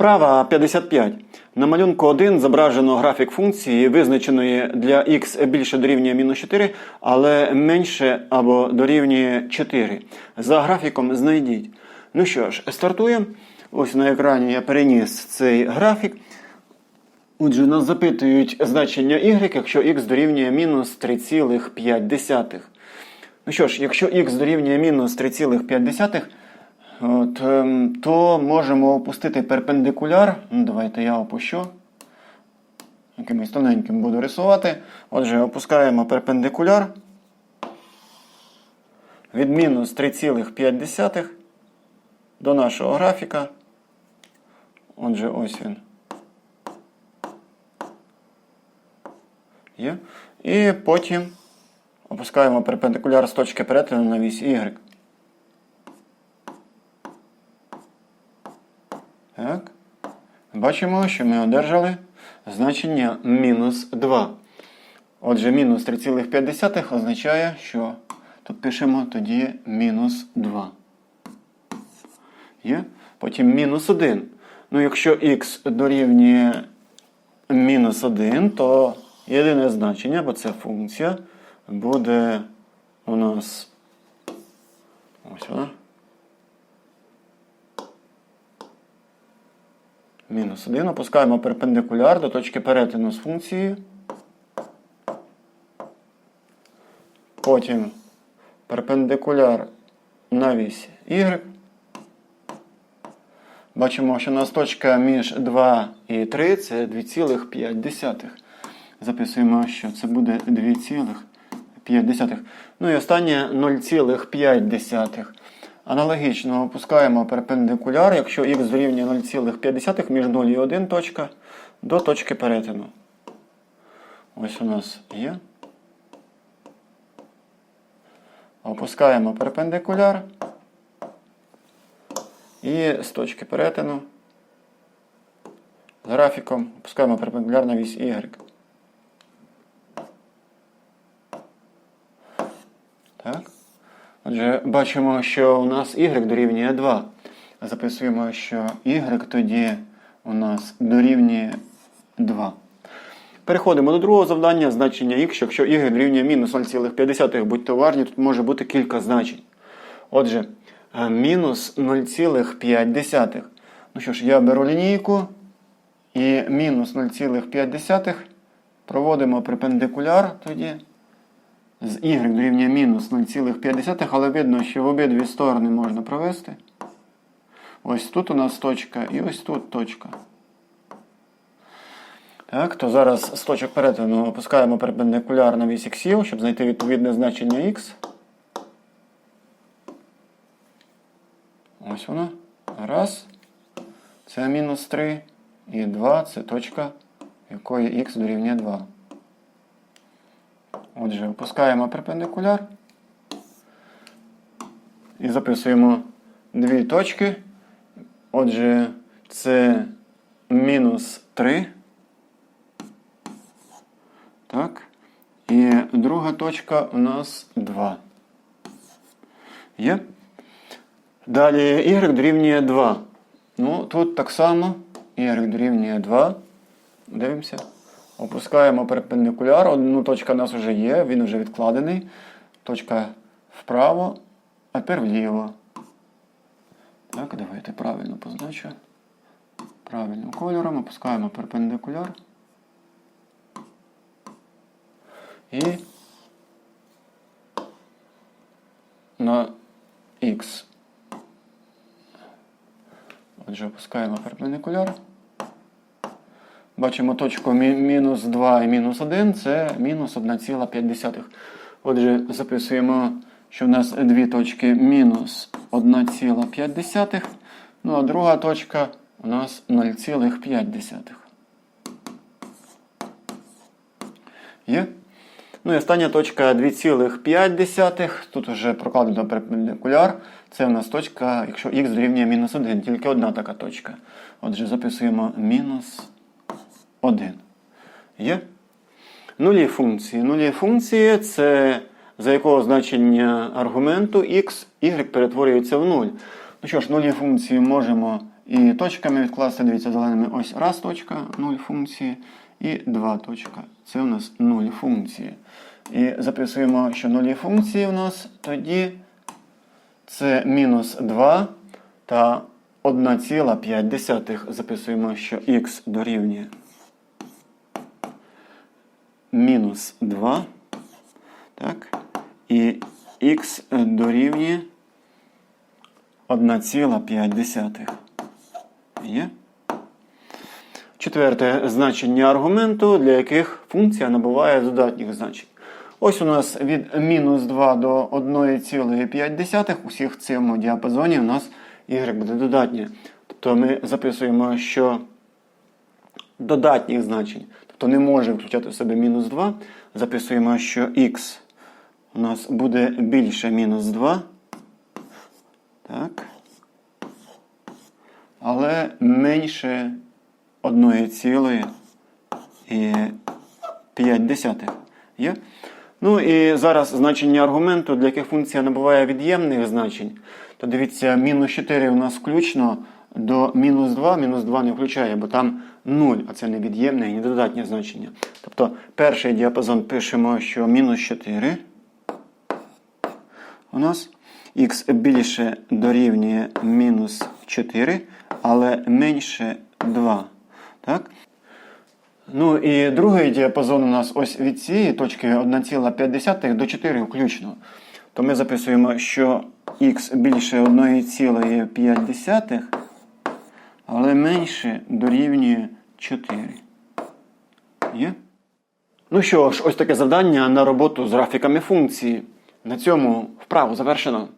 Вправа 55. На малюнку 1 зображено графік функції, визначеної для x більше дорівнює мінус 4, але менше або дорівнює 4. За графіком знайдіть. Ну що ж, стартуємо. Ось на екрані я переніс цей графік. Отже, нас запитують значення y, якщо x дорівнює мінус 3,5. Ну що ж, якщо x дорівнює мінус 3,5, от, ем, то можемо опустити перпендикуляр. Ну, давайте я опущу. Якимось тоненьким буду рисувати. Отже, опускаємо перпендикуляр від мінус 3,5 до нашого графіка. Отже, ось він. Є. І потім опускаємо перпендикуляр з точки перетину на вісь Y. Так. Бачимо, що ми одержали значення мінус 2. Отже, мінус 3,5 означає, що тут пишемо тоді мінус 2. Є? Потім мінус 1. Ну, якщо х дорівнює мінус 1, то єдине значення, бо це функція, буде у нас ось вона. Мінус 1. Опускаємо перпендикуляр до точки перетину з функцією. Потім перпендикуляр на вісь y. Бачимо, що у нас точка між 2 і 3 це 2,5. Записуємо, що це буде 2,5. Ну і останнє 0,5. Аналогічно опускаємо перпендикуляр, якщо х дорівнює 0,5 між 0 і 1 точка до точки перетину. Ось у нас є. Опускаємо перпендикуляр. І з точки перетину з графіком опускаємо перпендикуляр на вісь Y. Так. Отже, бачимо, що у нас y дорівнює 2. Записуємо, що y тоді у нас дорівнює 2. Переходимо до другого завдання. Значення x, якщо y дорівнює мінус 0,5, будьте уважні, тут може бути кілька значень. Отже, е, мінус 0,5. Ну що ж, я беру лінійку і мінус 0,5 проводимо перпендикуляр тоді з y дорівнює мінус 0,5, але видно, що в обидві сторони можна провести. Ось тут у нас точка і ось тут точка. Так, то зараз з точок перетину опускаємо перпендикуляр на вісь іксів, щоб знайти відповідне значення x. Ось воно. Раз. Це мінус 3. І 2 це точка, якої х дорівнює 2. Отже, опускаємо перпендикуляр і записуємо дві точки. Отже, це мінус 3. Так. І друга точка у нас 2. Є? Далі y дорівнює 2. Ну, тут так само y дорівнює 2. Дивимося. Опускаємо перпендикуляр. Одну точка у нас вже є, він вже відкладений. Точка вправо, а тепер вліво. Так, давайте правильно позначу. Правильним кольором опускаємо перпендикуляр. І на Х. Отже, опускаємо перпендикуляр. Бачимо точку мі- мінус 2 і мінус 1 це мінус 1,5. Отже, записуємо, що в нас дві точки мінус 1,5. Ну а друга точка у нас 0,5. Є? Ну і остання точка 2,5. Тут вже прокладено перпендикуляр. Це у нас точка, якщо х дорівнює мінус 1, тільки одна така точка. Отже, записуємо мінус 1. Є? Нулі функції. Нулі функції це за якого значення аргументу x, y перетворюється в 0. Ну що ж, нулі функції можемо І точками відкласти, дивіться, зеленими ось раз точка, 0 функції, і 2 точка. Це у нас 0 функції. І записуємо, що нулі функції у нас тоді це мінус 2 та 1,5. Записуємо, що х дорівнює мінус 2. Так. І х дорівнює 1,5. Є? Четверте значення аргументу, для яких функція набуває додатніх значень. Ось у нас від мінус 2 до 1,5 усіх в цьому діапазоні у нас y буде додатнє. Тобто ми записуємо, що додатніх значень, тобто не може включати в себе мінус 2. Записуємо, що х у нас буде більше мінус 2. Так. Але менше 1,5. Є? Ну і зараз значення аргументу, для яких функція набуває від'ємних значень. То дивіться, мінус 4 у нас включно до мінус 2. Мінус 2 не включає, бо там 0, а це не від'ємне і не додатнє значення. Тобто перший діапазон пишемо, що мінус 4 у нас х більше дорівнює мінус 4, але менше 2. Так? Ну і другий діапазон у нас ось від цієї точки 1,5 до 4 включно. То ми записуємо, що х більше 1,5, але менше дорівнює 4. Є? Ну що ж, ось таке завдання на роботу з графіками функції. На цьому вправу завершено.